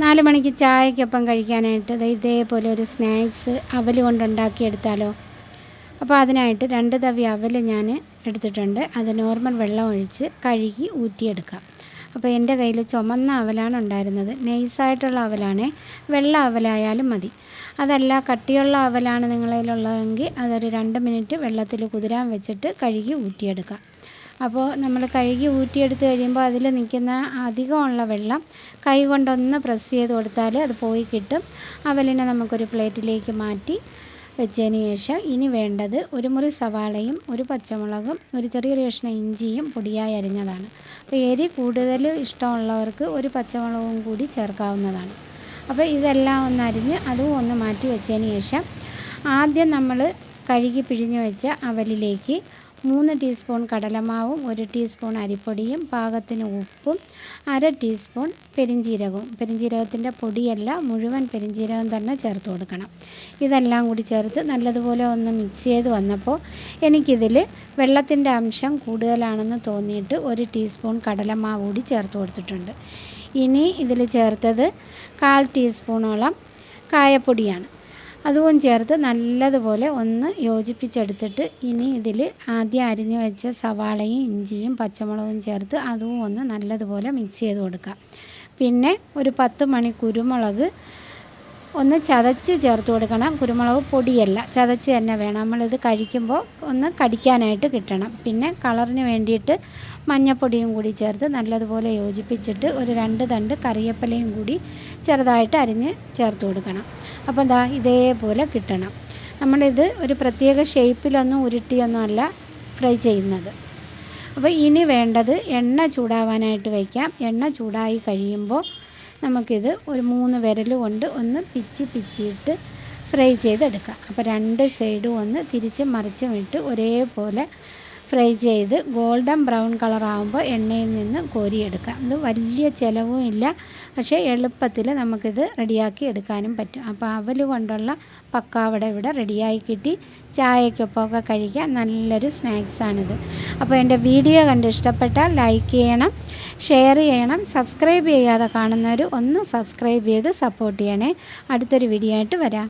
നാല് മണിക്ക് ചായക്കൊപ്പം കഴിക്കാനായിട്ട് ഇതേപോലെ ഒരു സ്നാക്സ് അവൽ കൊണ്ടുണ്ടാക്കിയെടുത്താലോ. അപ്പോൾ അതിനായിട്ട് രണ്ട് തവി അവൽ ഞാൻ എടുത്തിട്ടുണ്ട്. അത് നോർമൽ വെള്ളം ഒഴിച്ച് കഴുകി ഊറ്റിയെടുക്കാം. അപ്പോൾ എന്റെ കയ്യിൽ ചുമന്ന അവലാണ് ഉണ്ടായിരുന്നത്. നൈസായിട്ടുള്ള അവലാണ്. വെള്ള അവലായാലും മതി. അതല്ല കട്ടിയുള്ള അവലാണ് നിങ്ങളതിലുള്ളതെങ്കിൽ അതൊരു രണ്ട് മിനിറ്റ് വെള്ളത്തിൽ കുതിരാൻ വെച്ചിട്ട് കഴുകി ഊറ്റിയെടുക്കാം. അപ്പോൾ നമ്മൾ കഴുകി ഊറ്റിയെടുത്ത് കഴിയുമ്പോൾ അതിൽ നിൽക്കുന്ന അധികമുള്ള വെള്ളം കൈ കൊണ്ടൊന്ന് പ്രസ് ചെയ്ത് കൊടുത്താൽ അത് പോയി കിട്ടും. അവലിനെ നമുക്കൊരു പ്ലേറ്റിലേക്ക് മാറ്റി വെച്ചതിന് ശേഷം ഇനി വേണ്ടത് ഒരു മുറി സവാളയും ഒരു പച്ചമുളകും ഒരു ചെറിയൊരു കഷ്ണം ഇഞ്ചിയും പൊടിയായി അരിഞ്ഞതാണ്. അപ്പോൾ എരി കൂടുതൽ ഇഷ്ടമുള്ളവർക്ക് ഒരു പച്ചമുളകും കൂടി ചേർക്കാവുന്നതാണ്. അപ്പോൾ ഇതെല്ലാം ഒന്ന് അരിഞ്ഞ് അതും ഒന്ന് മാറ്റി വെച്ചതിന് ശേഷം ആദ്യം നമ്മൾ കഴുകി പിഴിഞ്ഞ് വെച്ച അവലിലേക്ക് മൂന്ന് ടീസ്പൂൺ കടലമാവും ഒരു ടീസ്പൂൺ അരിപ്പൊടിയും പാകത്തിന് ഉപ്പും അര ടീസ്പൂൺ പെരിഞ്ജീരകവും പെരിഞ്ജീരകത്തിന്റെ പൊടിയല്ല മുഴുവൻ പെരിഞ്ജീരകം തന്നെ ചേർത്ത് കൊടുക്കണം. ഇതെല്ലാം കൂടി ചേർത്ത് നല്ലതുപോലെ ഒന്ന് മിക്സ് ചെയ്ത് വന്നപ്പോൾ എനിക്കിതിൽ വെള്ളത്തിന്റെ അംശം കൂടുതലാണെന്ന് തോന്നിയിട്ട് ഒരു ടീസ്പൂൺ കടലമാവ് കൂടി ചേർത്ത് കൊടുത്തിട്ടുണ്ട്. ഇനി ഇതിൽ ചേർത്തത് കാൽ ടീസ്പൂണോളം കായപ്പൊടിയാണ്. അതും ചേർത്ത് നല്ലതുപോലെ ഒന്ന് യോജിപ്പിച്ചെടുത്തിട്ട് ഇനി ഇതിൽ ആദ്യം അരിഞ്ഞു വെച്ച സവാളയും ഇഞ്ചിയും പച്ചമുളകും ചേർത്ത് അതും ഒന്ന് നല്ലതുപോലെ മിക്സ് ചെയ്ത് കൊടുക്കുക. പിന്നെ ഒരു പത്ത് മണി കുരുമുളക് ഒന്ന് ചതച്ച് ചേർത്ത് കൊടുക്കണം. കുരുമുളക് പൊടിയല്ല ചതച്ച് തന്നെ വേണം. നമ്മളിത് കഴിക്കുമ്പോൾ ഒന്ന് കടിക്കാനായിട്ട് കിട്ടണം. പിന്നെ കളറിന് വേണ്ടിയിട്ട് മഞ്ഞപ്പൊടിയും കൂടി ചേർത്ത് നല്ലതുപോലെ യോജിപ്പിച്ചിട്ട് ഒരു രണ്ട് തണ്ട് കറിവേപ്പിലയും കൂടി ചെറുതായിട്ട് അരിഞ്ഞ് ചേർത്ത് കൊടുക്കണം. അപ്പോൾ ദാ ഇതേപോലെ കിട്ടണം. നമ്മളിത് ഒരു പ്രത്യേക ഷേപ്പിലൊന്നും ഉരുട്ടിയൊന്നും അല്ല ഫ്രൈ ചെയ്യുന്നത്. അപ്പോൾ ഇനി വേണ്ടത് എണ്ണ ചൂടാവാനായിട്ട് വയ്ക്കാം. എണ്ണ ചൂടായി കഴിയുമ്പോൾ നമുക്കിത് ഒരു മൂന്ന് വിരൽ കൊണ്ട് ഒന്ന് പിച്ചി പിച്ചിയിട്ട് ഫ്രൈ ചെയ്തെടുക്കാം. അപ്പോൾ രണ്ട് സൈഡും ഒന്ന് തിരിച്ച് മറിച്ചും ഇട്ട് ഒരേപോലെ ഫ്രൈ ചെയ്ത് ഗോൾഡൻ ബ്രൗൺ കളർ ആകുമ്പോൾ എണ്ണയിൽ നിന്ന് കോരിയെടുക്കാം ഇത് വലിയ ചിലവും ഇല്ല. പക്ഷേ എളുപ്പത്തിൽ നമുക്കിത് റെഡിയാക്കി എടുക്കാനും പറ്റും. അപ്പോൾ അവൽ കൊണ്ടുള്ള പക്കാവട ഇവിടെ റെഡിയായി കിട്ടി. ചായക്കൊപ്പമൊക്കെ കഴിക്കാൻ നല്ലൊരു സ്നാക്സാണിത്. അപ്പോൾ എന്റെ വീഡിയോ കണ്ട് ഇഷ്ടപ്പെട്ടാൽ ലൈക്ക് ചെയ്യണം ഷെയർ ചെയ്യണം സബ്സ്ക്രൈബ് ചെയ്യാതെ കാണുന്നവർ ഒന്ന് സബ്സ്ക്രൈബ് ചെയ്ത് സപ്പോർട്ട് ചെയ്യണേ. അടുത്തൊരു വീഡിയോ ആയിട്ട് വരാം.